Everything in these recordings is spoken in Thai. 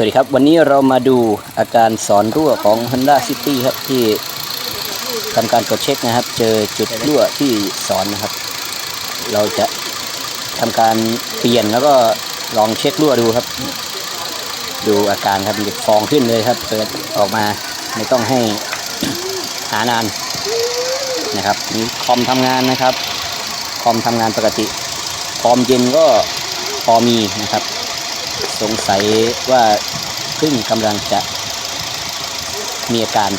สวัสดีครับ วันนี้เรามาดูอาการสอนรั่วของ Honda City ครับที่ทำการตรวจเช็คนะครับ เจอจุดรั่วที่สอนนะครับ เราจะทำการเปลี่ยนแล้วก็ลองเช็ครั่วดูครับ ดูอาการครับมันจะฟองขึ้นเลยครับ เปิดออกมาไม่ต้องให้หานานนะครับมีคอมทำงานนะครับ คอมทำงานปกติ คอมเย็นก็พอมีนะครับ สงสัยว่าพึ่งกำลังจะมีอาการ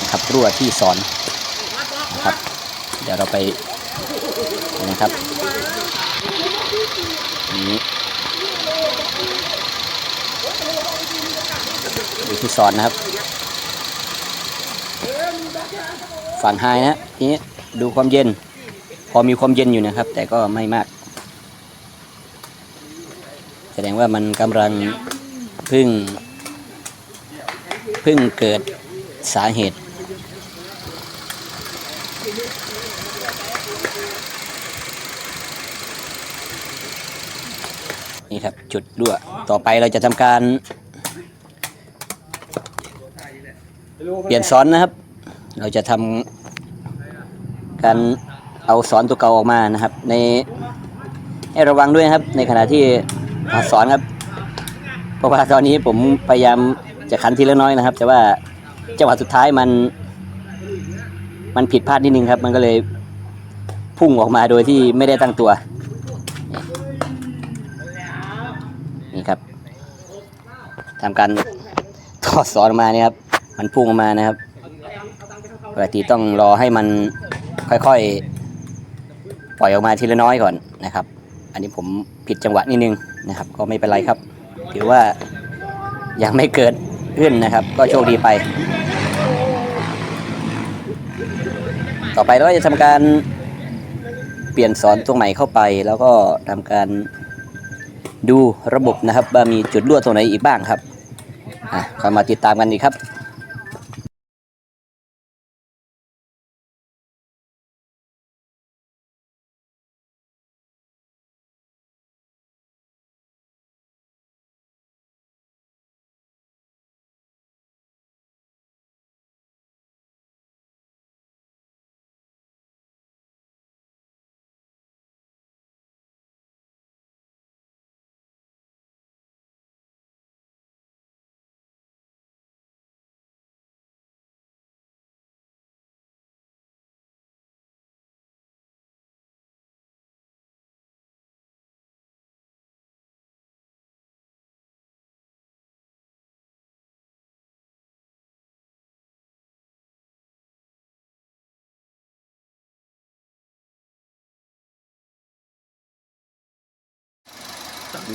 นะครับรั่วที่สอนนะครับ เดี๋ยวเราไปดูนะครับนนี้ดูที่สอนนะครับ ฝั่งไฮนะทีนี้ดูความเย็น พอมีความเย็นอยู่นะครับ แต่ก็ไม่มาก แสดงว่ามันกำลังเพึ่งเพึ่งเกิดสาเหตุ นี่ครับจุดรั่ว ต่อไปเราจะทำการ เปลี่ยนซ้อนนะครับ เราจะทำการเอาสอนตัวเก่าออกมานะครับ ในให้ระวังด้วยครับในขณะที่ สอนครับเพราะว่าตอนนี้ผมพยายามจะขันทีละน้อยนะครับ แต่ว่าจังหวะสุดท้ายมัน มันผิดพลาดนิดนึงครับ มันก็เลยพุ่งออกมาโดยที่ไม่ได้ตั้งตัว นี่ครับทำการถอดสอนมาเนี่ยครับ มันพุ่งออกมานะครับปกติต้องรอให้มันค่อยๆ ปล่อยออกมาทีละน้อยก่อนนะครับ อันนี้ผมผิดจังหวะนิดนึงนะครับ ก็ไม่เป็นไรครับ ถือว่ายังไม่เกิดขึ้นนะครับ ก็โชคดีไป ต่อไปเราจะทำการเปลี่ยนสอนตัวใหม่เข้าไป แล้วก็ทำการดูระบบนะครับว่ามีจุดรั่วตรงไหนอีกบ้างครับอะคอยมาติดตามกันดีครับ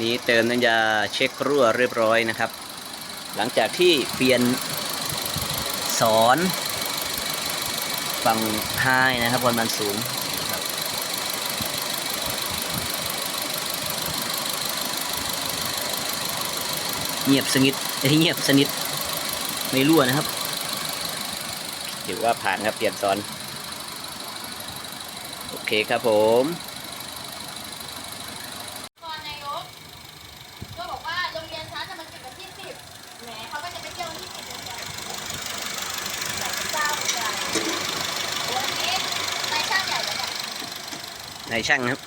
นี้เติมน้ำยาเช็ครั่วเรียบร้อยนะครับ หลังจากที่เปลี่ยนสอนฝั่งไฮนะครับบนมันสูงเงียบสนิทเอ้ยเงียบสนิทไม่รั่วนะครับถือว่าผ่านครับเปลี่ยนสอน โอเคครับผม นายช่างครับ